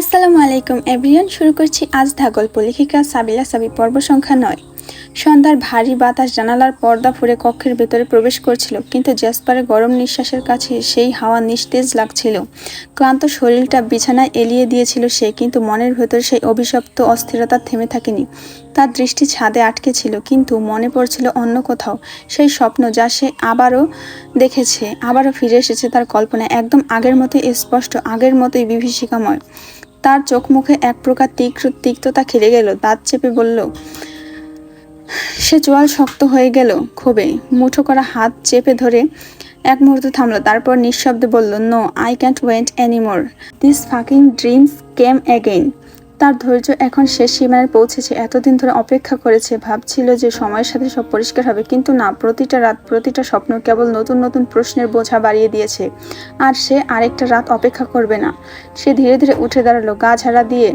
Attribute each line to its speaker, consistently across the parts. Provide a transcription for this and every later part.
Speaker 1: আসসালামু আলাইকুম এভরিয়ান শুরু করছি আজ ধা গল্প লেখিকা সাবিলা সাবি পর্ব সংখ্যা নয়। সন্ধ্যার ভারী বাতাস জানালার পর্দা ফুরে কক্ষের ভেতরে প্রবেশ করছিল, কিন্তু জ্যাসপারের গরম নিঃশ্বাসের কাছে সেই হাওয়া নিস্তেজ লাগছিল। ক্লান্ত শরীরটা বিছানায় এলিয়ে দিয়েছিল সে, কিন্তু মনের ভেতরে সেই অভিশপ্ত অস্থিরতা থেমে থাকেনি। তার দৃষ্টি ছাদে আটকে ছিল, কিন্তু মনে পড়ছিল অন্য কোথাও। সেই স্বপ্ন যা সে আবারও দেখেছে, আবারও ফিরে এসেছে তার কল্পনায় একদম আগের মতোই স্পষ্ট, আগের মতোই বিভীষিকাময়। তার চোখ মুখে এক প্রকার তীক্ষ্ণ তিক্ততা খেলে গেল, দাঁত চেপে বলল, সে চোয়াল শক্ত হয়ে গেল ক্ষোভে। মুঠো করা হাত চেপে ধরে এক মুহূর্ত থামলো, তারপর নিঃশব্দে বলল no I can't went anymore this fucking dreams came again তার ধৈর্য এখন শেষ সীমানায় পৌঁছেছে। এতদিন ধরে অপেক্ষা করেছে, ভাবছিল যে সময়ের সাথে সব পরিষ্কার হবে, কিন্তু না, প্রতিটা রাত, প্রতিটা স্বপ্ন কেবল নতুন নতুন প্রশ্নের বোঝা বাড়িয়ে দিয়েছে। আর সে আরেকটা রাত অপেক্ষা করবে না। সে ধীরে ধীরে উঠে দাঁড়াল, গা ঝাড়া দিয়ে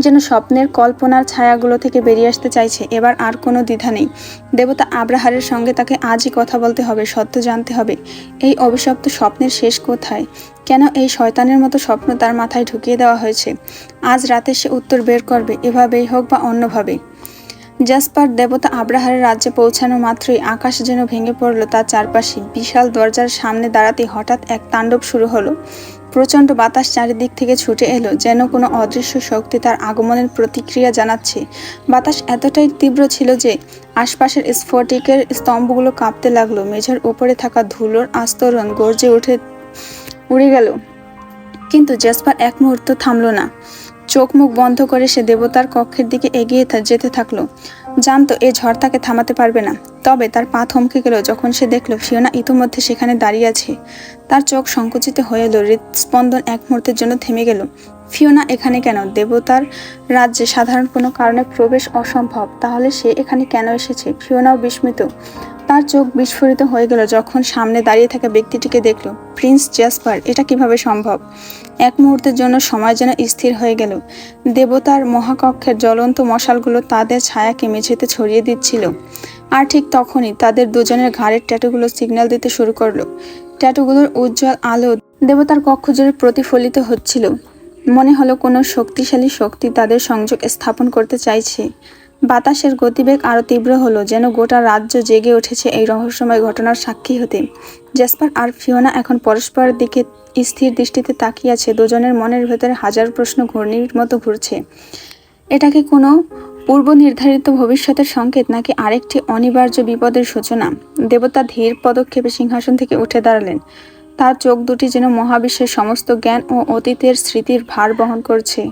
Speaker 1: যেন স্বপ্নের কল্পনার ছায়াগুলো থেকে বেরিয়ে আসতে চাইছে, এবার আর কোনো দ্বিধা নেই। দেবতা আব্রাহারের সঙ্গে তাকে আজই কথা বলতে হবে, সত্য জানতে হবে। এই অভিশপ্ত স্বপ্নের শেষ কোথায়? কেন এই শয়তানের মতো স্বপ্ন তার মাথায় ঢুকিয়ে দেওয়া হয়েছে? আজ রাতে সে উত্তর বের করবে, এভাবেই হোক বা অন্যভাবে। জাসপার দেবতা আব্রাহারের রাজ্যে পৌঁছানো মাত্রই আকাশ যেন ভেঙে পড়ল তার চারপাশে। বিশাল দরজার সামনে দাঁড়াতে হঠাৎ এক তাণ্ডব শুরু হলো। প্রচণ্ড বাতাস চারিদিক থেকে ছুটে এলো, যেন কোনো অদৃশ্য শক্তি তার আগমনের প্রতিক্রিয়া জানাচ্ছে। বাতাস এতটাই তীব্র ছিল যে আশপাশের স্ফটিকের স্তম্ভগুলো কাঁপতে লাগল। মেঝের উপরে থাকা ধুলোর আস্তরণ গর্জে উঠে, উড়ে গেল। কিন্তু জেসপার এক মুহূর্ত থামল না। চোখ মুখ বন্ধ করে সে দেবতার কক্ষের দিকে এগিয়ে যেতে থাকল। জানতো এ ঝড় তাকে থামাতে পারবে না। তবে তার পা থমকে গেল যখন সে দেখল ফিওনা ইতিমধ্যে সেখানে দাঁড়িয়ে আছে। তার চোখ সংকুচিত হয়ে এলো হৃদস্পন্দন এক মুহূর্তের জন্য থেমে গেল। ফিওনা, এখানে কেন? দেবতার রাজ্যে সাধারণ কোনো কারণে প্রবেশ অসম্ভব। তাহলে সে এখানে কেন এসেছে? ফিওনাও বিস্মিত। তার চোখ বিস্ফোরিত হয়ে গেল যখন সামনে দাঁড়িয়ে থাকা ব্যক্তিটিকে দেখল। প্রিন্স জাসপার, এটা কীভাবে সম্ভব? এক মুহূর্তের জন্য সময় যেন স্থির হয়ে গেল। দেবতার মহাকক্ষের জ্বলন্ত মশালগুলো তাদের ছায়াকে মেঝেতে ছড়িয়ে দিচ্ছিল। আর ঠিক তখনই তাদের দুজনের ঘাড়ের ট্যাটুগুলো সিগন্যাল দিতে শুরু করল। ট্যাটুগুলোর উজ্জ্বল আলো দেবতার কক্ষ জুড়ে প্রতিফলিত হচ্ছিল। মনে হলো কোনো শক্তিশালী শক্তি তাদের সংযোগ স্থাপন করতে চাইছে। বাতাসের গতিবেগ আরও তীব্র হলো, যেন গোটা রাজ্য জেগে উঠেছে এই রহস্যময় ঘটনার সাক্ষী হতে। জেসপার আর ফিওনা এখন পরস্পরের দিকে স্থির দৃষ্টিতে তাকিয়ে আছে, দুজনের মনের ভেতরে হাজার প্রশ্ন ঘূর্ণির মতো ঘুরছে। এটা কি কোনো পূর্ব নির্ধারিত ভবিষ্যতের সংকেত, নাকি আরেকটি অনিবার্য বিপদের সূচনা? দেবতা ধীর পদক্ষেপে সিংহাসন থেকে উঠে দাঁড়ালেন। তার চোখ দুটি যেন মহাবিশ্বের সমস্ত জ্ঞান ও অতীতের স্মৃতির ভার বহন করছে।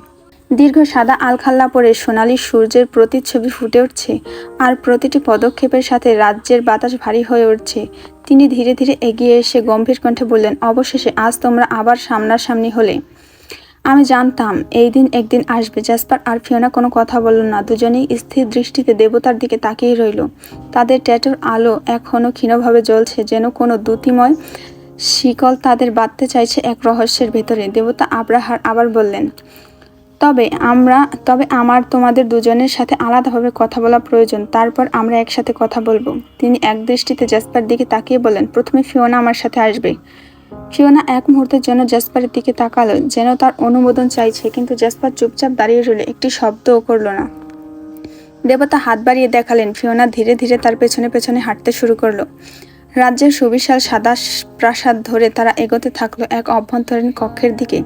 Speaker 1: দীর্ঘ সাদা আলখাল্লা পরে সোনালি সূর্যের প্রতিচ্ছবি ফুটে উঠছে আর প্রতিটি পদক্ষেপের সাথে রাজ্যের বাতাস ভারী হয়ে উঠছে। তিনি ধীরে ধীরে এগিয়ে এসে গম্ভীর কণ্ঠে বললেন, অবশেষে আজ তোমরা আবার সামনাসামনি হলে। আমি জানতাম, এই দিন একদিন আসবে। জাসপার আর ফিওনা কোনো কথা বলল না। দুজনেই স্থির দৃষ্টিতে দেবতার দিকে তাকিয়ে রইল। তাদের ট্যাটুর আলো এখনও ক্ষীণভাবে জ্বলছে, যেন কোনো দ্যুতিময় শিকল তাদের বাঁধতে চাইছে এক রহস্যের ভেতরে। দেবতা আব্রাহার আবার বললেন তবে আমরা, তবে আমার তোমাদের দুজনের সাথে আলাদাভাবে কথা বলা প্রয়োজন, তারপর আমরা একসাথে কথা বলব। তিনি এক দৃষ্টিতে জাসপার দিকে তাকিয়ে বলেন প্রথমে ফিওনা আমার সাথে আসবে। ফিওনা এক মুহূর্তের জন্য জাসপারের দিকে তাকালো, যেন তার অনুমোদন চাইছে, কিন্তু জাসপার চুপচাপ দাঁড়িয়ে রইল, একটি শব্দও করল না। দেবতা হাত বাড়িয়ে দেখালেন, ফিওনা ধীরে ধীরে তার পেছনে পেছনে হাঁটতে শুরু করল। রাজ্যের সুবিশাল সাদা প্রাসাদ ধরে তারা এগোতে থাকল এক অভ্যন্তরীণ কক্ষের দিকে,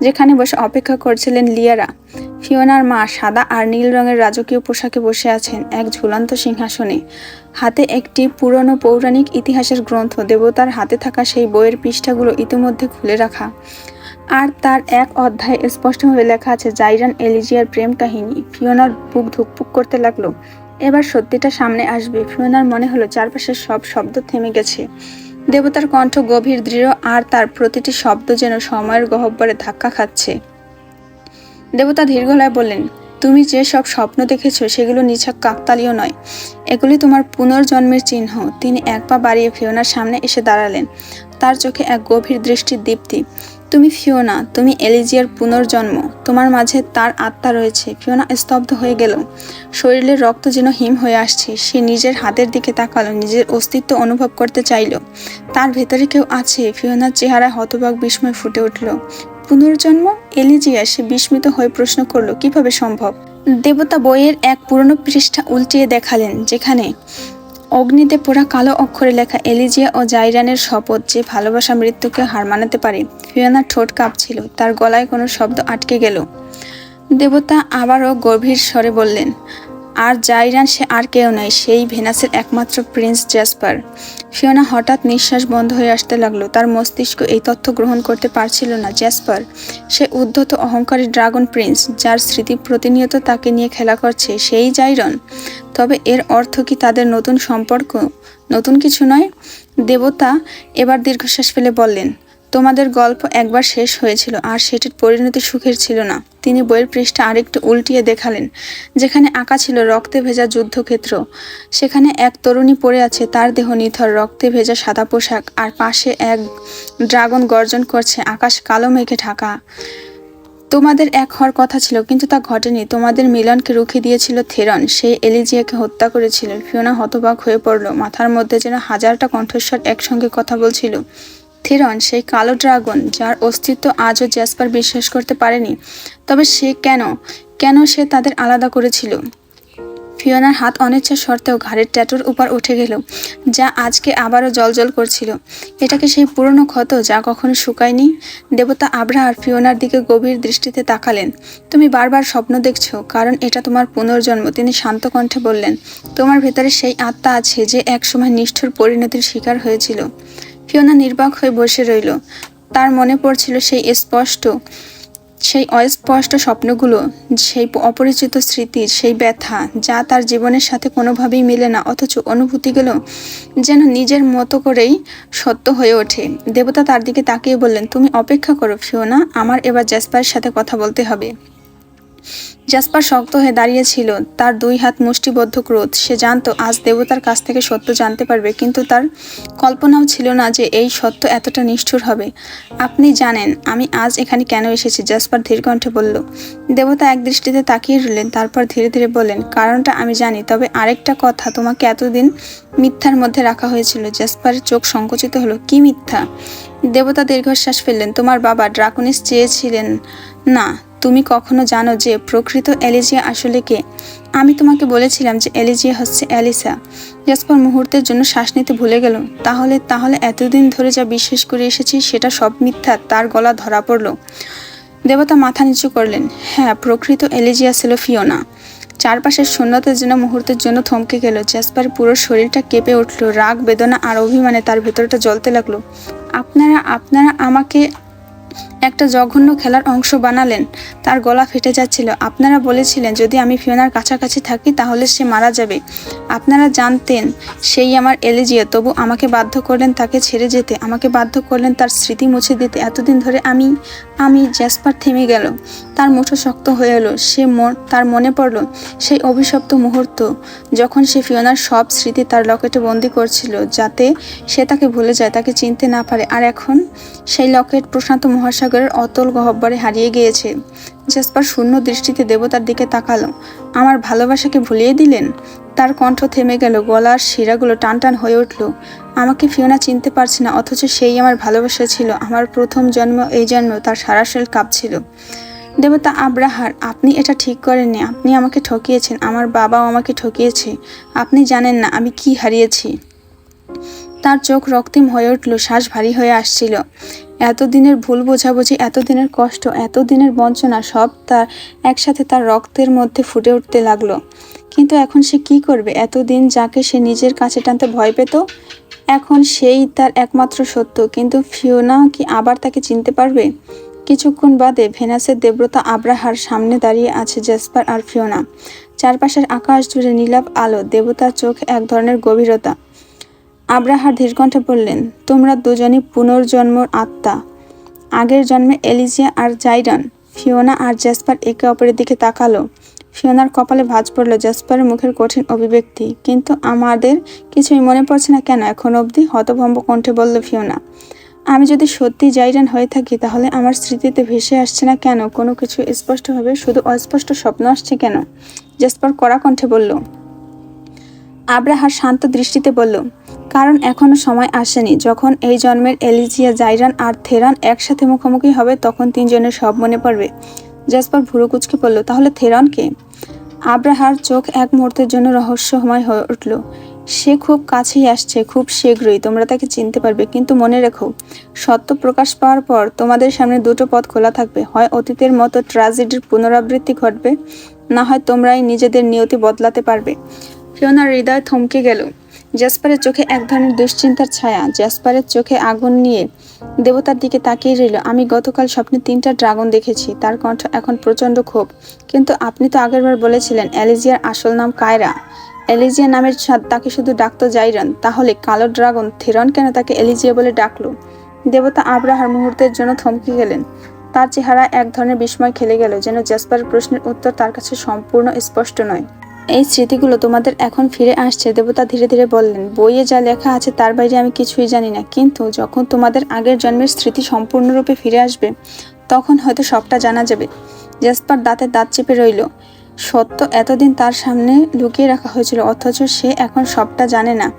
Speaker 1: যেখানে বসে অপেক্ষা করছিলেন লিয়ারা। ফিওনার মা সাদা আর নীল রঙের রাজকীয় পোশাকে বসে আছেন এক ঝুলন্ত সিংহাসনে। হাতে একটি পুরনো পৌরাণিক ইতিহাসের গ্রন্থ, দেবতার হাতে থাকা সেই বইয়ের পৃষ্ঠাগুলো ইতিমধ্যে খুলে রাখা। আর তার এক অধ্যায়ে স্পষ্টভাবে লেখা আছে, জাইরান এলিজিয়ার প্রেম কাহিনী। ফিওনার বুক ধুকপুক করতে লাগল। এবার সত্যিটা সামনে আসবে। ফিওনার মনে হলো চারপাশের সব শব্দ থেমে গেছে। দেবতার কণ্ঠ গভীর, দৃঢ়, আর তার প্রতিটি শব্দ যেন সময়ের গহব্বরে ধাক্কা খাচ্ছে। দেবতা ধীর গলায় বললেন, তুমি যে সব স্বপ্ন দেখেছ, সেগুলো নিছক কাকতালীয় নয়। এগুলি তোমার পুনর্জন্মের চিহ্ন। তিনি এক পা বাড়িয়ে ফিওনার সামনে এসে দাঁড়ালেন। তার চোখে এক গভীর দৃষ্টির দীপ্তি। তুমি ফিওনা, তুমি এলিজিয়ার পুনর্জন্ম। তোমার মাঝে তার আত্মা রয়েছে। ফিওনা স্তব্ধ হয়ে গেল। শরীরের রক্ত যেন হিম হয়ে আসছে। সে নিজের হাতের দিকে তাকালো, নিজের অস্তিত্ব অনুভব করতে চাইল। তার ভেতরে কেউ আছে? ফিওনার চেহারায় হতবাক বিস্ময় ফুটে উঠল। পুনর্জন্ম? এলিজিয়া, সে বিস্মিত হয়ে প্রশ্ন করল, কীভাবে সম্ভব? দেবতা বইয়ের এক পুরনো পৃষ্ঠা উল্টিয়ে দেখালেন, যেখানে অগ্নিতে পোড়া কালো অক্ষরে লেখা এলিজিয়া ও জাইরানের শপথ যে ভালোবাসা মৃত্যুকে হার মানাতে পারে। ফিওনার ঠোঁট কাঁপছিল, তার গলায় কোনো শব্দ আটকে গেল। দেবতা আবারও গভীর স্বরে বললেন আর জাইরান সে আর কেউ নয় সেই ভেনাসের একমাত্র প্রিন্স জ্যাসপার ফিওনা হঠাৎ নিঃশ্বাস বন্ধ হয়ে আসতে লাগল, তার মস্তিষ্ক এই তথ্য গ্রহণ করতে পারছিল না। জ্যাসপার সে উদ্ধত অহংকারী ড্রাগন প্রিন্স, যার স্মৃতি প্রতিনিয়ত তাকে নিয়ে খেলা করছে, সেই জাইরন? তবে এর অর্থ কি তাদের নতুন সম্পর্ক? নতুন কিছু নয়? দেবতা এবার দীর্ঘশ্বাস ফেলে বললেন তোমাদের গল্প একবার শেষ হয়েছিল, আর সেটির পরিণতি সুখের ছিল না। তিনি বইয়ের পৃষ্ঠা আরেকটু উল্টিয়ে দেখালেন, যেখানে আঁকা ছিল রক্তে ভেজা যুদ্ধক্ষেত্র। সেখানে এক তরুণী পড়ে আছে, তার দেহ নিথর, রক্তে ভেজা সাদা পোশাক, আর পাশে এক ড্রাগন গর্জন করছে, আকাশ কালো মেঘে ঢাকা। তোমাদের এক হওয়ার কথা ছিল, কিন্তু তা ঘটেনি। তোমাদের মিলনকে রুখে দিয়েছিল থেরন সে এলিজিয়াকে হত্যা করেছিল। ফিওনা হতবাক হয়ে পড়ল, মাথার মধ্যে যেন হাজারটা কণ্ঠস্বর একসঙ্গে কথা বলছিল। থিরন সেই কালো ড্রাগন, যার অস্তিত্ব আজও জ্যাসপার বিশ্বাস করতে পারেনি। তবে সে কেন? কেন সে তাদের আলাদা করেছিল? ফিওনার হাত অনিচ্ছা সত্ত্বেও ঘাড়ের ট্যাটুর উপর উঠে গেল, যা আজকে আবারও জলজল করছিল। এটাকে সেই পুরনো ক্ষত যা কখনো শুকায়নি? দেবতা আবরা আর ফিওনার দিকে গভীর দৃষ্টিতে তাকালেন। তুমি বারবার স্বপ্ন দেখছ, কারণ এটা তোমার পুনর্জন্ম, তিনি শান্ত কণ্ঠে বললেন। তোমার ভেতরে সেই আত্মা আছে যে একসময় নিষ্ঠুর পরিণতির শিকার হয়েছিল। ফিওনা নির্বাক হয়ে বসে রইল। তার মনে পড়ছিল সেই স্পষ্ট, সেই অস্পষ্ট স্বপ্নগুলো, সেই অপরিচিত স্মৃতি, সেই ব্যথা, যা তার জীবনের সাথে কোনোভাবেই মিলে না, অথচ অনুভূতিগুলো যেন নিজের মতো করেই সত্য হয়ে ওঠে। দেবতা তার দিকে তাকিয়ে বললেন, তুমি অপেক্ষা করো ফিওনা, আমার এবার জ্যাসপারের সাথে কথা বলতে হবে। জাসপার শক্ত হয়ে দাঁড়িয়েছিল তার দুই হাত মুষ্টিবদ্ধ ক্রোধ। সে জানতো, আজ দেবতার কাছ থেকে সত্য জানতে পারবে, কিন্তু তার কল্পনাও ছিল না যে এই সত্য এতটা নিষ্ঠুর হবে। আপনি জানেন, আমি আজ এখানে কেন এসেছি? জাসপার ধীর কণ্ঠে বলল, দেবতা এক দৃষ্টিতে তাকিয়ে রইলেন, তারপর ধীরে ধীরে বললেন, কারণটা আমি জানি, তবে আরেকটা কথা তোমাকে এতদিন মিথ্যার মধ্যে রাখা হয়েছিল। জাসপারের চোখ সংকুচিত হলো, কি মিথ্যা? দেবতা দীর্ঘশ্বাস ফেললেন, তোমার বাবা ড্রাকনিস চেয়েছিলেন না, তুমি কখনো জানো যে প্রকৃত এলিজিয়া আসলে কে? আমি তোমাকে বলেছিলাম যে এলিজিয়া হচ্ছে অ্যালিসা। জাসপার মুহূর্তের জন্য শ্বাস নিতে ভুলে গেল। তাহলে তাহলে এতদিন ধরে যা বিশ্বাস করে এসেছি সেটা সব মিথ্যা, তার গলা ধরা পড়ল। দেবতা মাথা নিচু করলেন। হ্যাঁ প্রকৃত এলিজিয়া ছিল ফিওনা। চারপাশের শূন্যতার জন্য মুহূর্তের জন্য থমকে গেল। জ্যাসপার পুরো শরীরটা কেঁপে উঠল। রাগ, বেদনা আর অভিমানে তার ভেতরটা জ্বলতে লাগল। আপনারা আপনারা আমাকে একটা জঘন্য খেলার অংশ বানালেন। তার গলা ফেটে যাচ্ছিল। আপনারা বলেছিলেন, যদি আমি ফিওনার কাছাকাছি থাকি, তাহলে সে মারা যাবে। আপনারা জানতেন, সেই আমার এলিজিয়া। তবু আমাকে বাধ্য করলেন তাকে ছেড়ে যেতে। আমাকে বাধ্য করলেন তার স্মৃতি মুছে দিতে। এতদিন ধরে আমি আমি জ্যাসপার থেমে গেল। তার মুঠো শক্ত হয়ে এলো। সে তার মনে পড়ল, সেই অভিশপ্ত মুহূর্ত যখন সে ফিওনার সব স্মৃতি তার লকেটে বন্দি করছিল, যাতে সে তাকে ভুলে যায়, তাকে চিনতে না পারে। আর এখন সেই লকেট প্রশান্ত মহাসাগরের অতল গহব্বরে হারিয়ে গিয়েছে। জেসপার শূন্য দৃষ্টিতে দেবতার দিকে তাকালো। আমার ভালোবাসাকে ভুলিয়ে দিলেন? তার কণ্ঠ থেমে গেল, গলার শিরাগুলো টান টান হয়ে উঠল। আমাকে ফিওনা চিনতে পারছে না, অথচ সেই আমার ভালোবাসা ছিল। আমার প্রথম জন্ম, এই জন্ম তার সারা শরীর কাঁপছিল দেবতা আব্রাহার, আপনি এটা ঠিক করেননি। আপনি আমাকে ঠকিয়েছেন। আমার বাবাও আমাকে ঠকিয়েছে। আপনি জানেন না আমি কি হারিয়েছি। তার চোখ রক্তিম হয়ে উঠল, শ্বাস ভারী হয়ে আসছিল। এতদিনের ভুল বোঝাবুঝি, এতদিনের কষ্ট, এতদিনের বঞ্চনা সব তার একসাথে তার রক্তের মধ্যে ফুটে উঠতে লাগল। কিন্তু এখন সে কি করবে? এতদিন যাকে সে নিজের কাছে টানতে ভয় পেত, এখন সেই তার একমাত্র সত্য। কিন্তু ফিওনা কি আবার তাকে চিনতে পারবে? কিছুক্ষণ বাদে ভেনাসের দেবতা আব্রাহার সামনে দাঁড়িয়ে আছে জেসপার আর ফিওনা। চারপাশের আকাশ জুড়ে নীলাভ আলো, দেবতার চোখ এক ধরনের গভীরতা। আব্রাহার ধীরকণ্ঠে বললেন, তোমরা দুজনই পুনর্জন্মর আত্মা। আগের জন্মে এলিজিয়া আর জাইরন, ফিওনা আর জ্যাসপার একে অপরের দিকে তাকালো। ফিওনার কপালে ভাঁজ পড়ল জ্যাসপারের মুখের কঠিন অভিব্যক্তি। কিন্তু আমাদের কিছুই মনে পড়ছে না কেন? এখন অবধি হতভম্ব কণ্ঠে বলল ফিওনা, আমি যদি সত্যি জাইরান হয়ে থাকি, তাহলে আমার স্মৃতিতে ভেসে আসছে না কেন? কোনো কিছু স্পষ্টভাবে, শুধু অস্পষ্ট স্বপ্ন আসছে কেন? জ্যাসপার কড়া কণ্ঠে বলল আব্রাহার শান্ত দৃষ্টিতে বলল, কারণ এখনও সময় আসেনি। যখন এই জন্মের এলিজিয়া, জাইরান আর থেরান একসাথে মুখোমুখি হবে, তখন তিনজনের সব মনে পড়বে। জাসপার ভুরু কুচকে পড়ল তাহলে থেরান কে? আব্রাহার চোখ এক মুহূর্তের জন্য রহস্যময় হয়ে উঠল। সে খুব কাছেই আসছে, খুব শীঘ্রই। তোমরা তাকে চিনতে পারবে। কিন্তু মনে রেখো, সত্য প্রকাশ পাওয়ার পর তোমাদের সামনে দুটো পথ খোলা থাকবে। হয় অতীতের মতো ট্র্যাজেডির পুনরাবৃত্তি ঘটবে, না হয় তোমরাই নিজেদের নিয়তি বদলাতে পারবে। ফিওনার হৃদয় থমকে গেল। জ্যাসপারের চোখে এক ধরনের দুশ্চিন্তার ছায়া। জ্যাসপারের চোখে আগুন নিয়ে দেবতার দিকে তাকিয়ে রইল। আমি গতকাল স্বপ্নে তিনটা ড্রাগন দেখেছি। তার কণ্ঠ এখন প্রচণ্ড ক্ষোভ। কিন্তু আপনি তো আগেরবার বলেছিলেন, অ্যালিজিয়ার আসল নাম কায়রা। এলিজিয়া নামের তাকে শুধু ডাকতো জাইরন। তাহলে কালো ড্রাগন থিরন কেন তাকে এলিজিয়া বলে ডাকলো? দেবতা আব্রাহার মুহূর্তের জন্য থমকে গেলেন। তার চেহারা এক ধরনের বিস্ময় খেলে গেল, যেন জ্যাসপার প্রশ্নের উত্তর তার কাছে সম্পূর্ণ স্পষ্ট নয়। এই স্মৃতিগুলো তোমাদের এখন ফিরে আসছে, দেবতা ধীরে ধীরে বললেন, বইয়ে যা লেখা আছে তার বাইরে আমি কিছুই জানি না। কিন্তু যখন তোমাদের আগের জন্মের স্মৃতি সম্পূর্ণরূপে ফিরে আসবে, তখন হয়তো সবটা জানা যাবে। জাসপার দাঁতে দাঁত চেপে রইল। সত্য এতদিন তার সামনে লুকিয়ে রাখা হয়েছিল, অথচ সে এখন সবটা জানে না।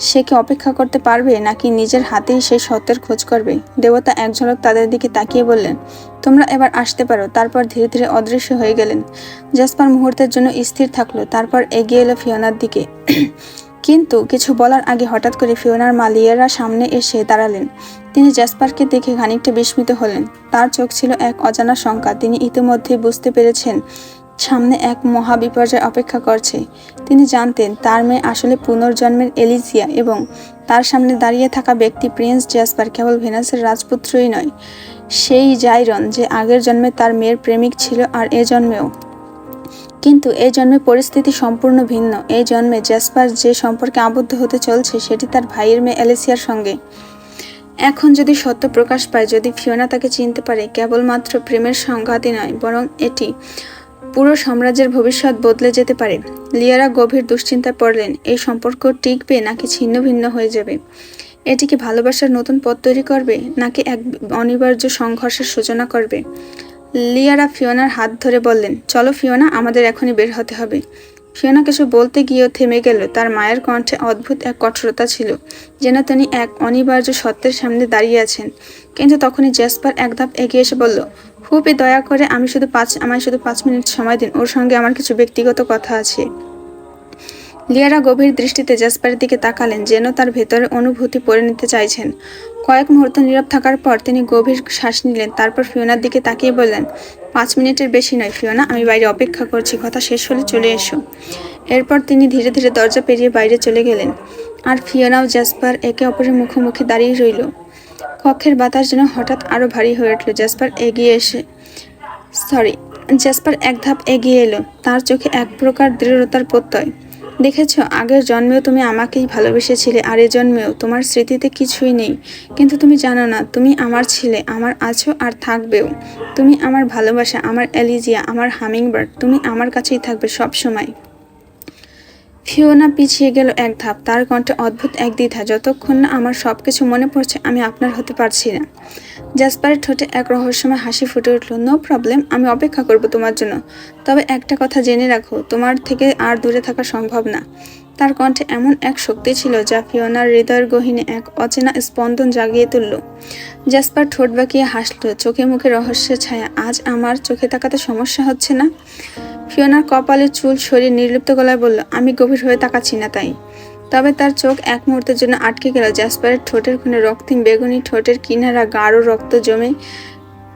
Speaker 1: সে কি অপেক্ষা করতে পারবে, নাকি নিজের হাতেই সেই সত্যের খোঁজ করবে? দেবতা এক ঝলক তাদের দিকে তাকিয়ে বললেন, তোমরা এবার আসতে পারো। তারপর ধীরে ধীরে অদৃশ্য হয়ে গেলেন। জাসপার মুহূর্তের জন্য স্থির থাকল, তারপর এগিয়ে এলো ফিওনার দিকে। কিন্তু কিছু বলার আগে হঠাৎ করে ফিওনার মালিয়ারা সামনে এসে দাঁড়ালেন। তিনি জ্যাসপারকে দেখে খানিকটা বিস্মিত হলেন। তার চোখ ছিল এক অজানা শঙ্কা। তিনি ইতিমধ্যেই বুঝতে পেরেছেন সামনে এক মহা বিপর্যয় অপেক্ষা করছে। তিনি জানতেন, তার মেয়ে আসলে পুনর্জন্মের এলিজিয়া এবং তার সামনে দাঁড়িয়ে থাকা ব্যক্তি প্রিন্স জ্যাসপার কেবল ভেনাসের রাজপুত্রই নয়। সেই জাইরন যে আগের জন্মে তার মেয়ের প্রেমিক ছিল আর এ জন্মেও। কিন্তু এই জন্মে পরিস্থিতি সম্পূর্ণ ভিন্ন। এই জন্মে জ্যাসপার যে সম্পর্কে আবদ্ধ হতে চলছে সেটি তার ভাইয়ের মেয়ে এলিসিয়ার সঙ্গে। এখন যদি সত্য প্রকাশ পায়, যদি ফিওনা তাকে চিনতে পারে, কেবলমাত্র প্রেমের সংঘাতই নয়, বরং এটি পুরো সাম্রাজ্যের ভবিষ্যৎ বদলে যেতে পারে। লিয়ারা গভীর দুশ্চিন্তায় পড়লেন এই সম্পর্ক টিকবে নাকি ছিন্ন ভিন্ন হয়ে যাবে? এটি কি ভালোবাসার নতুন পথ তৈরি করবে, নাকি এক অনিবার্য সংঘর্ষের সূচনা করবে? লিয়ারা ফিওনার হাত ধরে বললেন, চলো ফিওনা, আমাদের এখনই বের হতে হবে। ফিওনা কিছু বলতে গিয়েও থেমে গেল। তার মায়ের কণ্ঠে অদ্ভুত এক কঠোরতা ছিল, যেন তিনি এক অনিবার্য সত্যের সামনে দাঁড়িয়ে আছেন। কিন্তু তখনই জেসপার এক ধাপ এগিয়ে এসে বলল খুবই দয়া করে আমি শুধু পাঁচ, আমায় শুধু পাঁচ মিনিট সময় দিন। ওর সঙ্গে আমার কিছু ব্যক্তিগত কথা আছে। লিয়ারা গভীর দৃষ্টিতে জাসপারের দিকে তাকালেন, যেন তার ভেতরে অনুভূতি পড়ে নিতে চাইছেন। কয়েক মুহূর্ত নীরব থাকার পর তিনি গভীর শ্বাস নিলেন, তারপর ফিওনার দিকে তাকিয়ে বললেন, পাঁচ মিনিটের বেশি নয়, ফিওনা, আমি বাইরে অপেক্ষা করছি, কথা শেষ হলে চলে এসো। এরপর তিনি ধীরে ধীরে দরজা পেরিয়ে বাইরে চলে গেলেন। আর ফিওনা ও জাসপার একে অপরের মুখোমুখি দাঁড়িয়ে রইল। কক্ষের বাতাস যেন হঠাৎ আরও ভারী হয়ে উঠল। জাসপার এগিয়ে এসে সরি, জাসপার এক ধাপ এগিয়ে এলো। তার চোখে এক প্রকার দৃঢ়তার প্রত্যয়। দেখেছ, আগের জন্মেও তুমি আমাকেই ভালোবেসেছিলে, আর এ জন্মেও তোমার স্মৃতিতে কিছুই নেই। কিন্তু তুমি জানো না, তুমি আমার ছিলে, আমার আছো আর থাকবেও। তুমি আমার ভালোবাসা, আমার এলিজিয়া আমার হামিংবার্ড, তুমি আমার কাছেই থাকবে সব সময়। ফিওনা পিছিয়ে গেল এক ধাপ। তার কণ্ঠে অদ্ভুত এক দ্বিধা। যতক্ষণ না আমার সব কিছু মনে পড়ছে, আমি আপনার হতে পারছি না। জাসপারের ঠোঁটে এক রহস্যময় হাসি ফুটে উঠল। নো প্রবলেম, আমি অপেক্ষা করব তোমার জন্য। তবে একটা কথা জেনে রাখো, তোমার থেকে আর দূরে থাকা সম্ভব না। তার কণ্ঠে এমন এক শক্তি ছিল যা ফিওনার হৃদয়ের গহীনে এক অচেনা স্পন্দন জাগিয়ে তুলল। জাসপার ঠোঁট বাঁকিয়ে হাসল, চোখে মুখে রহস্যের ছায়া, আজ আমার চোখে তাকাতে সমস্যা হচ্ছে না? ফিওনার কপালের চুল শরীর নির্লিপ্ত গলায় বলল, আমি গভীর হয়ে তাকাচ্ছি না তাই। তবে তার চোখ এক মুহূর্তের জন্য আটকে গেল। জ্যাসপারের ঠোঁটের খুনে রক্তিম বেগুনি ঠোঁটের কিনারা গাঢ় রক্ত জমে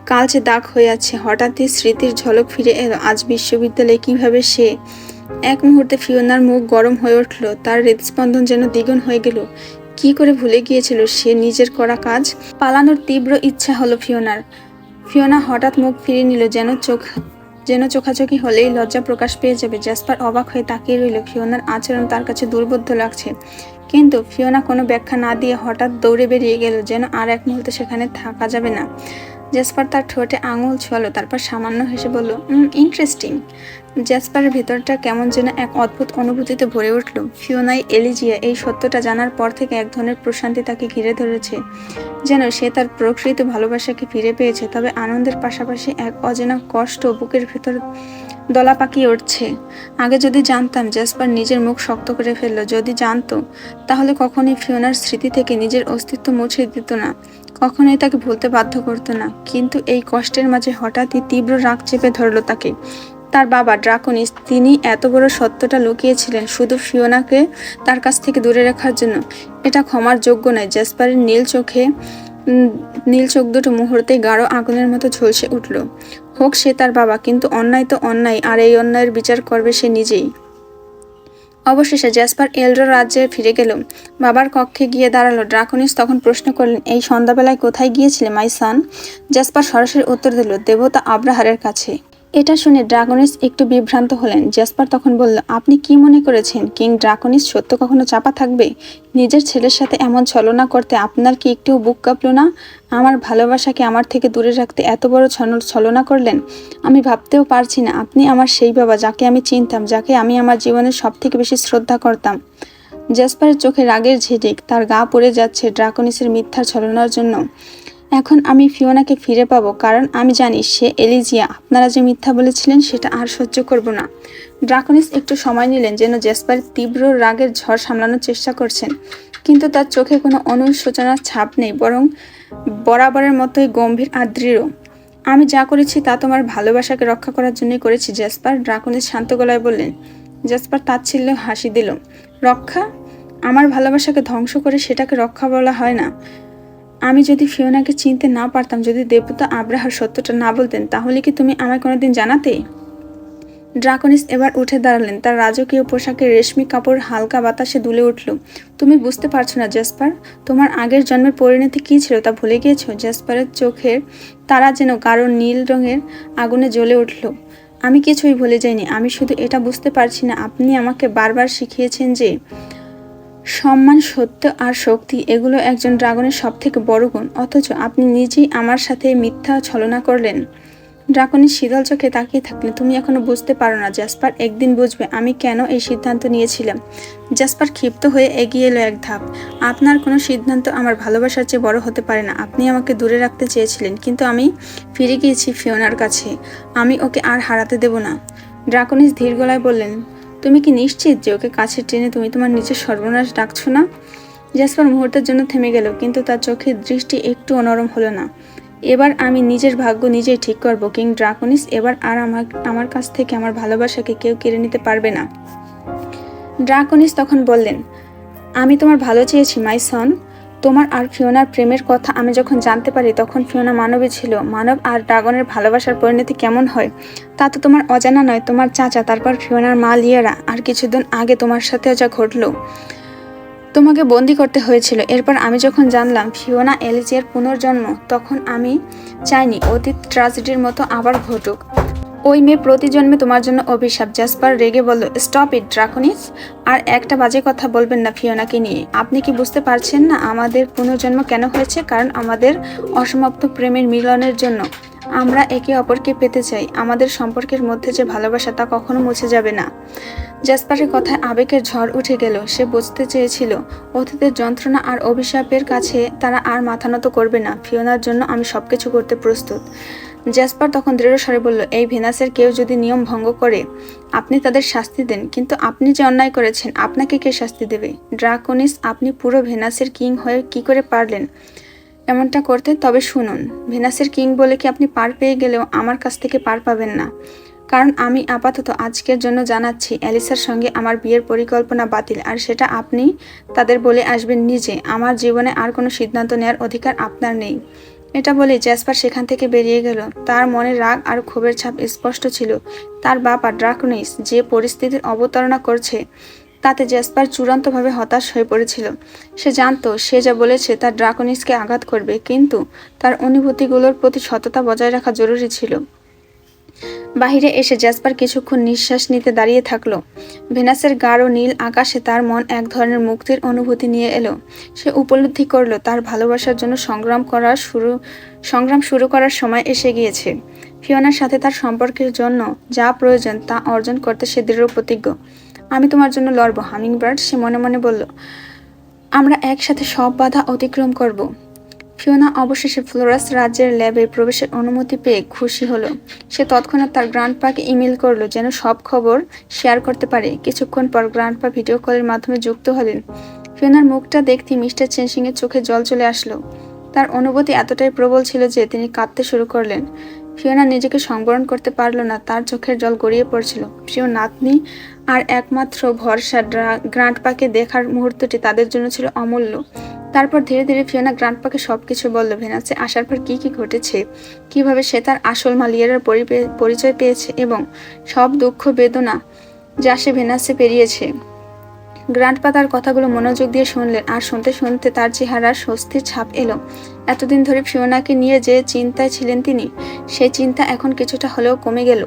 Speaker 1: কালচে দাগ হয়ে আছে। হঠাৎই স্মৃতির ঝলক ফিরে এলো। আজ বিশ্ববিদ্যালয়ে কীভাবে সে এক মুহূর্তে ফিওনার মুখ গরম হয়ে উঠল, তার হৃদস্পন্দন যেন দ্বিগুণ হয়ে গেল। কি করে ভুলে গিয়েছিল সে নিজের করা কাজ? পালানোর তীব্র ইচ্ছা হলো ফিওনার। ফিওনা হঠাৎ মুখ ফিরিয়ে নিল, যেন চোখ, যেন চোখাচোখি হলেই লজ্জা প্রকাশ পেয়ে যাবে। জাসপার অবাক হয়ে তাকিয়ে রইল, ফিওনার আচরণ তার কাছে দুর্বোধ্য লাগছে। কিন্তু ফিওনা কোনো ব্যাখ্যা না দিয়ে হঠাৎ দৌড়ে বেরিয়ে গেল, যেন আর এক মুহূর্তে সেখানে থাকা যাবে না। জেসপার তার ঠোঁটে আঙুল ছোয়ালো, তারপর সামান্য হেসে বলল ইন্টারেস্টিং জেসপারের ভেতরটা কেমন যেন এক অদ্ভুত অনুভূতিতে ভরে উঠল। ফিওনাই এলিজিয়া এই সত্যটা জানার পর থেকে এক ধরনের প্রশান্তি তাকে ঘিরে ধরেছে, যেন সে তার প্রকৃত ভালোবাসাকে ফিরে পেয়েছে, তবে আনন্দের পাশাপাশি এক অজেনা কষ্ট বুকের ভেতর দলা পাকিয়ে উঠছে। আগে যদি জানতাম জেসপার নিজের মুখ শক্ত করে ফেলল, যদি জানতো, তাহলে কখনই ফিওনার স্মৃতি থেকে নিজের অস্তিত্ব মুছে দিত না। কখনোই তাকে ভুলতে বাধ্য করতো না। কিন্তু এই কষ্টের মাঝে হঠাৎই তীব্র রাগ চেপে ধরলো তাকে। তার বাবা ড্রাকনিস, তিনি এত বড় সত্যটা লুকিয়েছিলেন শুধু ফিওনাকে তার কাছ থেকে দূরে রাখার জন্য। এটা ক্ষমার যোগ্য নয় জেসপারের নীল চোখে নীল চোখ দুটো মুহূর্তে গাঢ় আগুনের মতো ঝলসে উঠল। হোক সে তার বাবা, কিন্তু অন্যায় তো অন্যায়, আর এই অন্যায়ের বিচার করবে সে নিজেই। অবশেষে জ্যাসপার এলডো রাজ্যে ফিরে গেল। বাবার কক্ষে গিয়ে দাঁড়াল। ড্রাকনিস তখন প্রশ্ন করলেন, এই সন্ধ্যাবেলায় কোথায় গিয়েছিলে, মাই সান? জ্যাসপার সরাসরি উত্তর দিল, দেবতা আব্রাহারের কাছে। এটা শুনে ড্রাগনিস একটু বিভ্রান্ত হলেন। জ্যাসপার তখন বলল, আপনি কি মনে করেছেন, কিং ড্রাগনিস সত্য কখনো চাপা থাকবে? নিজের ছেলের সাথে এমন ছলনা করতে আপনার কি একটু বুক কাঁপল না? আমার ভালোবাসাকে আমার থেকে দূরে রাখতে এত বড় ছল- ছলনা করলেন? আমি ভাবতেও পারছি না, আপনি আমার সেই বাবা যাকে আমি চিনতাম, যাকে আমি আমার জীবনের সব থেকে বেশি শ্রদ্ধা করতাম। জ্যাসপারের চোখে রাগের ঝিটিক তার গা পড়ে যাচ্ছে ড্রাকনিসের মিথ্যা ছলনার জন্য। এখন আমি ফিওনাকে ফিরে পাবো, কারণ আমি জানি সে এলিজিয়া। আপনারা যে মিথ্যা বলেছিলেন, সেটা আর সহ্য করব না। ড্রাকনিস একটু সময় নিলেন যেন জেসপারের তীব্র রাগের ঝড় সামলানোর চেষ্টা করছেন, কিন্তু তার চোখে কোনো অনুশোচনার ছাপ নেই, বরং বরাবরের মতোই গম্ভীর আর দৃঢ়। আমি যা করেছি তা তোমার ভালোবাসাকে রক্ষা করার জন্যই করেছি জেসপার ড্রাকনিস শান্ত গলায় বললেন। জেসপার তাচ্ছিল্য হাসি দিল। রক্ষা? আমার ভালোবাসাকে ধ্বংস করে সেটাকে রক্ষা বলা হয় না। আমি যদি ফিওনাকে চিনতে না পারতাম, যদি দেবতা আব্রাহার সত্যটা না বলতেন, তাহলে কি তুমি আমায় কোনোদিন জানাতে? ড্রাকনিস এবার উঠে দাঁড়ালেন। তার রাজকীয় পোশাকের রেশমি কাপড় হালকা বাতাসে দুলে উঠল। তুমি বুঝতে পারছ না জেসপার তোমার আগের জন্মের পরিণতি কী ছিল তা ভুলে গিয়েছো? জেসপারের চোখের তারা যেন গাঢ় নীল রঙের আগুনে জ্বলে উঠল। আমি কিছুই ভুলে যাইনি। আমি শুধু এটা বুঝতে পারছি না, আপনি আমাকে বারবার শিখিয়েছেন যে সম্মান, সত্য আর শক্তি, এগুলো একজন ড্রাগনের সব থেকে বড় গুণ। অথচ আপনি নিজেই আমার সাথে মিথ্যা ছলনা করলেন। ড্রাগনের শীতল চোখে তাকিয়ে থাকলে তুমি এখনও বুঝতে পারো না, জাসপার একদিন বুঝবে আমি কেন এই সিদ্ধান্ত নিয়েছিলাম। জাসপার ক্ষিপ্ত হয়ে এগিয়ে এলো এক ধাপ। আপনার কোনো সিদ্ধান্ত আমার ভালোবাসার চেয়ে বড় হতে পারে না। আপনি আমাকে দূরে রাখতে চেয়েছিলেন, কিন্তু আমি ফিরে গিয়েছি ফিওনার কাছে। আমি ওকে আর হারাতে দেব না। ড্রাকনিস ধীর গলায় বললেন তুমি কি নিশ্চিত যে ওকে কাছে টেনে তুমি তোমার নিজের সর্বনাশ ডাকছো না? জাসপার মুহূর্তের জন্য থেমে গেল, কিন্তু তার চোখের দৃষ্টি একটু অনরম হলো না। এবার আমি নিজের ভাগ্য নিজেই ঠিক করব, কিং ড্রাকনিস। এবার আর আমার আমার কাছ থেকে আমার ভালোবাসাকে কেউ কেড়ে নিতে পারবে না। ড্রাকনিস তখন বললেন, আমি তোমার ভালো চেয়েছি, মাই সন। তোমার আর ফিওনার প্রেমের কথা আমি যখন জানতে পারি, তখন ফিওনা মানবী ছিল। মানব আর ড্রাগনের ভালোবাসার পরিণতি কেমন হয়? তা তো তোমার অজানা নয়, তোমার চাচা, তারপর ফিওনার মা লিয়েরা, আর কিছুদিন আগে তোমার সাথে যা ঘটলো। তোমাকে বন্দি করতে হয়েছিল। এরপর আমি যখন জানলাম ফিওনা এলিজের পুনর্জন্ম, তখন আমি চাইনি অতীত ট্রাজেডির মতো আবার ঘটুক। ওই মেয়ে প্রতি জন্মে তোমার জন্য অভিশাপ। জাসপার রেগে বলল স্টপ ইট ড্রাকনিস। আর একটা বাজে কথা বলবেন না ফিওনাকে নিয়ে। আপনি কি বুঝতে পারছেন না আমাদের পুনর্জন্ম কেন হয়েছে? কারণ আমাদের অসমাপ্ত প্রেমের মিলনের জন্য আমরা একে অপরকে পেতে চাই। আমাদের সম্পর্কের মধ্যে যে ভালোবাসা তা কখনো মুছে যাবে না। জাসপারের কথায় আবেগের ঝড় উঠে গেল। সে বুঝতে চেয়েছিল, অতীতের যন্ত্রণা আর অভিশাপের কাছে তারা আর মাথা নত করবে না। ফিওনার জন্য আমি সবকিছু করতে প্রস্তুত। জ্যাসপার তখন দৃঢ় স্বরে বলল, এই ভেনাসের কেউ যদি নিয়ম ভঙ্গ করে, আপনি তাদের শাস্তি দেন। কিন্তু আপনি যে অন্যায় করেছেন, আপনাকে কে শাস্তি দেবে? ড্রাকনিস, আপনি পুরো ভেনাসের কিং হয়ে কি করে পারলেন? এমনটা করতে তবে শুনুন, ভেনাসের কিং বলে কি আপনি পার পেয়ে গেলেও আমার কাছ থেকে পার পাবেন না? কারণ আমি আপাতত আজকের জন্য জানাচ্ছি, অ্যালিসার সঙ্গে আমার বিয়ের পরিকল্পনা বাতিল, আর সেটা আপনি তাদের বলে আসবেন নিজে। আমার জীবনে আর কোনো সিদ্ধান্ত নেওয়ার অধিকার আপনার নেই। এটা বলে জ্যাসপার সেখান থেকে বেরিয়ে গেল। তার মনে রাগ আর ক্ষোভের ছাপ স্পষ্ট ছিল। তার বাবা ড্রাকনিস যে পরিস্থিতির অবতারণা করছে, তাতে জ্যাসপার চূড়ান্তভাবে হতাশ হয়ে পড়েছিল। সে জানতো, সে যা বলেছে তার ড্রাকনিসকে আঘাত করবে, কিন্তু তার অনুভূতিগুলোর প্রতি সততা বজায় রাখা জরুরি ছিল। বাহিরে এসে জ্যাসপার কিছুক্ষণ নিঃশ্বাস নিতে দাঁড়িয়ে থাকল। ভেনাসের গাঢ় নীল আকাশে তার মন এক ধরনের মুক্তির অনুভূতি নিয়ে এলো। সে উপলব্ধি করল, তার ভালোবাসার জন্য সংগ্রাম করা শুরু, সংগ্রাম শুরু করার সময় এসে গিয়েছে। ফিওনার সাথে তার সম্পর্কের জন্য যা প্রয়োজন তা অর্জন করতে সে দৃঢ় প্রতিজ্ঞ। আমি তোমার জন্য লড়ব, হামিংবার্ড, সে মনে মনে বলল। আমরা একসাথে সব বাধা অতিক্রম করব। ফিওনা অবশেষে ফ্লোরাস রাজ্যের ল্যাবে প্রবেশের অনুমতি পেয়ে খুশি হলো। সে তৎক্ষণাৎ তার গ্রান্ডপাকে ইমেল করল যেন সব খবর শেয়ার করতে পারে। কিছুক্ষণ পর গ্রান্ডপা ভিডিও কলের মাধ্যমে যুক্ত হলেন। ফিওনার মুখটা দেখতে মিস্টার চেনসিংয়ের চোখে জল চলে আসলো। তার অনুভূতি এতটাই প্রবল ছিল যে তিনি কাঁদতে শুরু করলেন। ফিওনা নিজেকে সংবরণ করতে পারল না, তার চোখের জল গড়িয়ে পড়ছিল। প্রিয় নাতনি, আর একমাত্র ভরসা গ্রান্টপাকে দেখার মুহূর্তটি তাদের জন্য ছিল অমূল্য। তারপর ধীরে ধীরে ফিওনা গ্রান্টপাকে সবকিছু বলল, ভেনাসে, আসার পর কি কি ঘটেছে? কীভাবে সে তার আসল মালিয়ারের পরিচয় পেয়েছে এবং সব দুঃখ, বেদনা যা সে ভেনাসে পেরিয়েছে? গ্রান্টপা তার কথাগুলো মনোযোগ দিয়ে শুনলেন আর শুনতে শুনতে তার চেহারার স্বস্তির ছাপ এলো। এতদিন ধরে ফিওনাকে নিয়ে যে চিন্তায় ছিলেন তিনি সেই চিন্তা এখন কিছুটা হলেও কমে গেল।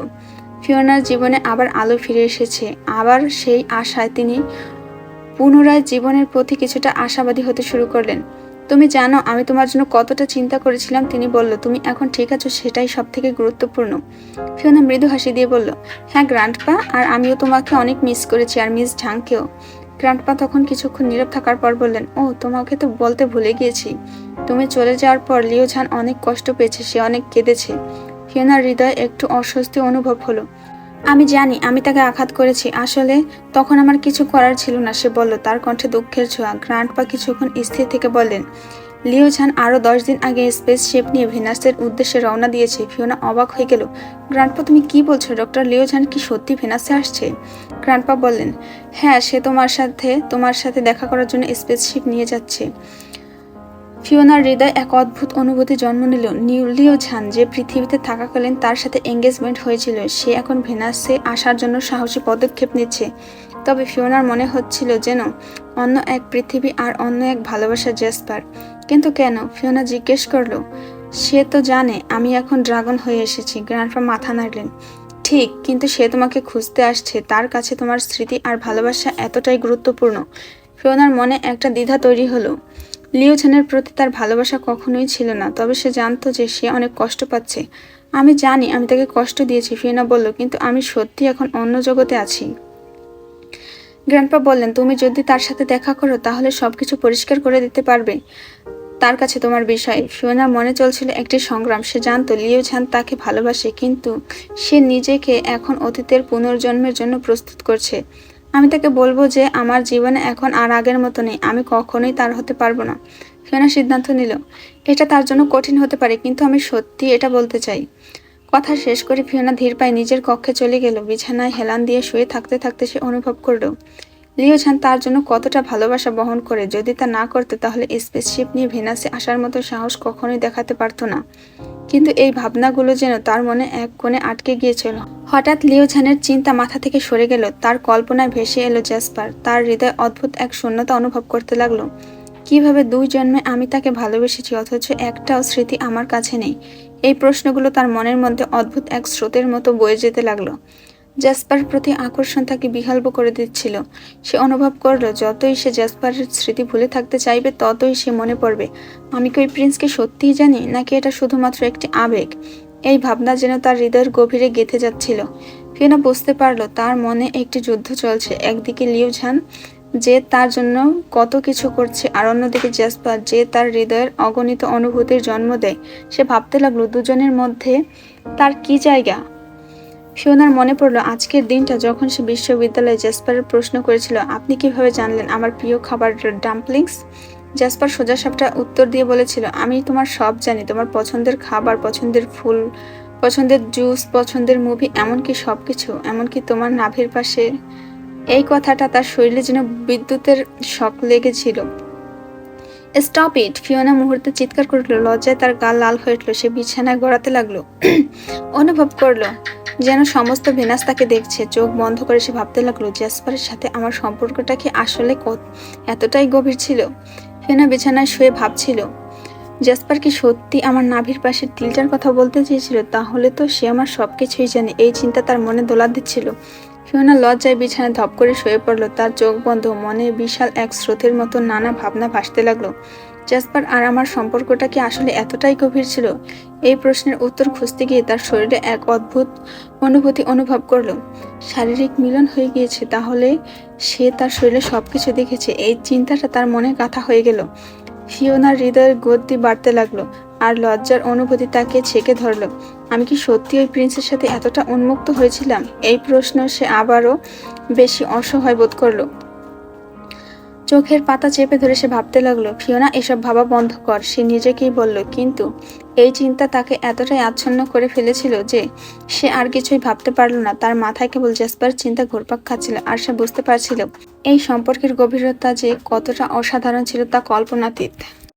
Speaker 1: ফিওনার জীবনে আবার আলো ফিরে এসেছে, আবার সেই আশায় তিনি পুনরায় জীবনের প্রতি কিছুটা আশাবাদী হতে শুরু করলেন। তুমি জানো, আমি তোমার জন্য কতটা চিন্তা করেছিলাম, তিনি বলল। তুমি এখন ঠিক আছো, সেটাই সব থেকে গুরুত্বপূর্ণ। ফিওনা মৃদু হাসি দিয়ে বলল হ্যাঁ গ্রান্টপা, আর আমিও তোমাকে অনেক মিস করেছি, আর মিস ঝাংকেও। গ্রান্টপা তখন কিছুক্ষণ নীরব থাকার পর বললেন, ও, তোমাকে তো বলতে ভুলে গিয়েছি। তুমি চলে যাওয়ার পর লিও ঝান অনেক কষ্ট পেয়েছে, সে অনেক কেঁদেছে। ফিওনার হৃদয়ে একটু অস্বস্তি অনুভব হলো। আমি জানি, আমি তাকে আঘাত করেছি। আসলে তখন আমার কিছু করার ছিল না, সে বলল, তার কণ্ঠে দুঃখের ছোঁয়া। গ্রান্টপা কিছুক্ষণ স্থির থেকে বললেন, লিও ঝান আরও দশ দিন আগে স্পেস স্পেসশিপ নিয়ে ভেনাসের উদ্দেশ্যে রওনা দিয়েছে। ফিওনা অবাক হয়ে গেল, গ্রান্টপা, তুমি কি বলছো? ডক্টর লিও ঝান কি সত্যি ভেনাসে আসছে? গ্রান্টপা বললেন হ্যাঁ সে তোমার সাথে তোমার সাথে দেখা করার জন্য স্পেসশিপ নিয়ে যাচ্ছে। ফিওনার হৃদয় এক অদ্ভুত অনুভূতি জন্ম নিল। নিউলিও ঝান যে পৃথিবীতে থাকাকালীন তার সাথে এঙ্গেজমেন্ট হয়েছিল, সে এখন ভেনাসে আসার জন্য সাহসী পদক্ষেপ নিচ্ছে। তবে ফিওনার মনে হচ্ছিল যেন অন্য এক পৃথিবী আর অন্য এক ভালোবাসা জেসপার। কিন্তু কেন? ফিওনা জিজ্ঞেস করল। সে তো জানে, আমি এখন ড্রাগন হয়ে এসেছি গ্র্যান্ডপা মাথা নাড়লেন। ঠিক, কিন্তু সে তোমাকে খুঁজতে আসছে, তার কাছে তোমার স্মৃতি আর ভালোবাসা এতটাই গুরুত্বপূর্ণ। ফিওনার মনে একটা দ্বিধা তৈরি হলো। লিও ছেনের প্রতি তার ভালোবাসা কখনোই ছিল না, তবে সে জানতো যে সে অনেক কষ্ট পাচ্ছে। আমি জানি, আমি তাকে কষ্ট দিয়েছি, ফিওনা বলল, কিন্তু আমি সত্যি এখন অন্য জগতে আছি। গ্র্যান্ডপা বললেন, তুমি যদি তার সাথে দেখা করো, তাহলে সবকিছু পরিষ্কার করে দিতে পারবে। তার কাছে তোমার বিষয়। ফিওনার মনে চলছিল একটি সংগ্রাম। সে জানতো, লিও ঝান তাকে ভালোবাসে, কিন্তু সে নিজেকে এখন অতীতের পুনর্জন্মের জন্য প্রস্তুত করছে। আমি তাকে বলব যে, আমার জীবনে এখন আর আগের মতো নেই, আমি কখনোই তার হতে পারব না। ফিওনা সিদ্ধান্ত নিল। এটা তার জন্য কঠিন হতে পারে, কিন্তু আমি সত্যি এটা বলতে চাই। কথা শেষ করে ফিওনা ধীর পায়ে নিজের কক্ষে চলে গেল, বিছানায় হেলান দিয়ে শুয়ে থাকতে থাকতে সে অনুভব করল লিও ছান তার জন্য কতটা ভালোবাসা বহন করে। যদি তা না করতে, তাহলে স্পেসশিপ নিয়ে ভেনাসে আসার মতো সাহস কখনোই দেখাতে পারতো না। কিন্তু এই ভাবনাগুলো যেন তার মনে এক কোণে আটকে গিয়েছিল। হঠাৎ লিও ঝানের চিন্তা মাথা থেকে সরে গেল। তার কল্পনায় ভেসে এলো জ্যাসপার তার হৃদয় অদ্ভুত এক শূন্যতা অনুভব করতে লাগল। কীভাবে দুই জন্মে আমি তাকে ভালোবেসেছি, অথচ একটাও স্মৃতি আমার কাছে নেই? এই প্রশ্নগুলো তার মনের মধ্যে অদ্ভুত এক স্রোতের মতো বয়ে যেতে লাগল। জ্যাসপার প্রতি আকর্ষণ তাকে বিহাল্প করে দিচ্ছিল। সে অনুভব করল, যতই সে জ্যাসপারের স্মৃতি ভুলে থাকতে চাইবে, ততই সে মনে পড়বে, আমি কি ওই প্রিন্সকে সত্যিই জানি, নাকি এটা শুধুমাত্র একটি আবেগ? এই ভাবনা যেন তার হৃদয়ের গভীরে গেঁথে যাচ্ছিল। ফিনা বুঝতে পারল, তার মনে একটি যুদ্ধ চলছে। একদিকে লিউঝান যে তার জন্য কত কিছু করছে, আর অন্যদিকে জ্যাসপার যে তার হৃদয়ের অগণিত অনুভূতির জন্ম দেয়। সে ভাবতে লাগল, দুজনের মধ্যে তার কি জায়গা? ফিওনার মনে পড়ল, আজকের দিনটা যখন সে বিশ্ববিদ্যালয়ে জ্যাসপারের প্রশ্ন করেছিল, আপনি কীভাবে জানলেন আমার প্রিয় খাবার ডাম্পলিংস? জ্যাসপার সোজা সাপটা উত্তর দিয়ে বলেছিল, আমি তোমার সব জানি, তোমার পছন্দের খাবার, পছন্দের ফুল, পছন্দের জুস, পছন্দের মুভি, এমনকি সব কিছু এমনকি তোমার নাভির পাশে। এই কথাটা তার শরীরে যেন বিদ্যুতের শখ লেগেছিল। স্টপ ইট, ফিওনা মুহূর্তে চিৎকার করল, লজ্জায় তার গাল লাল হয়ে উঠল, সে বিছানায় গড়াতে লাগল, অনুভব করল। যেন সমস্ত ভেনাস তাকে দেখছে। চোখ বন্ধ করে সে ভাবতে লাগল জ্যাসপারের সাথে আমার সম্পর্কটা কি আসলে কত, এতটাই গভীর ছিল? ফেনা বিছানায় শুয়ে ভাবছিল, জাসপার কি সত্যি আমার নাভির পাশে তিলটার কথা বলতে চেয়েছিল? তাহলে তো সে আমার সব কিছুই জানে। এই চিন্তা তার মনে দোলা দিচ্ছিল। ফিওনা লজ্জায় বিছানায় ধপ করে শুয়ে পড়ল। তার চোখ বন্ধ, মনে বিশাল এক স্রোতের মতো নানা ভাবনা ভাসতে লাগল। জাসপার, আর আমার সম্পর্কটা কি আসলে এতটাই গভীর ছিল? এই প্রশ্নের উত্তর খুঁজতে গিয়ে তার শরীরে এক অদ্ভুত অনুভূতি অনুভব করল। শারীরিক মিলন হয়ে গিয়েছে, তাহলে সে তার শরীরে সবকিছু দেখেছে। এই চিন্তাটা তার মনে গাঁথা হয়ে গেল। ফিওনার হৃদয়ের গতি বাড়তে লাগল, আর লজ্জার অনুভূতি তাকে ছেকে ধরলো। আমি কি সত্যি ওই প্রিন্সের সাথে এতটা উন্মুক্ত হয়েছিলাম? এই প্রশ্ন সে আবারও বেশি অসহায় বোধ করল। চোখের পাতা চেপে ধরে সে ভাবতে লাগল, ফিওনা, এসব ভাবা বন্ধ কর। সে নিজেকেই বলল, কিন্তু এই চিন্তা তাকে এতটাই আচ্ছন্ন করে ফেলেছিল যে সে আর কিছুই ভাবতে পারল না। তার মাথায় কেবল জেসপার চিন্তা ঘুরপাক খাচ্ছিল আর সে বুঝতে পারছিল এই সম্পর্কের গভীরতা যে কতটা অসাধারণ ছিল তা কল্পনাতীত।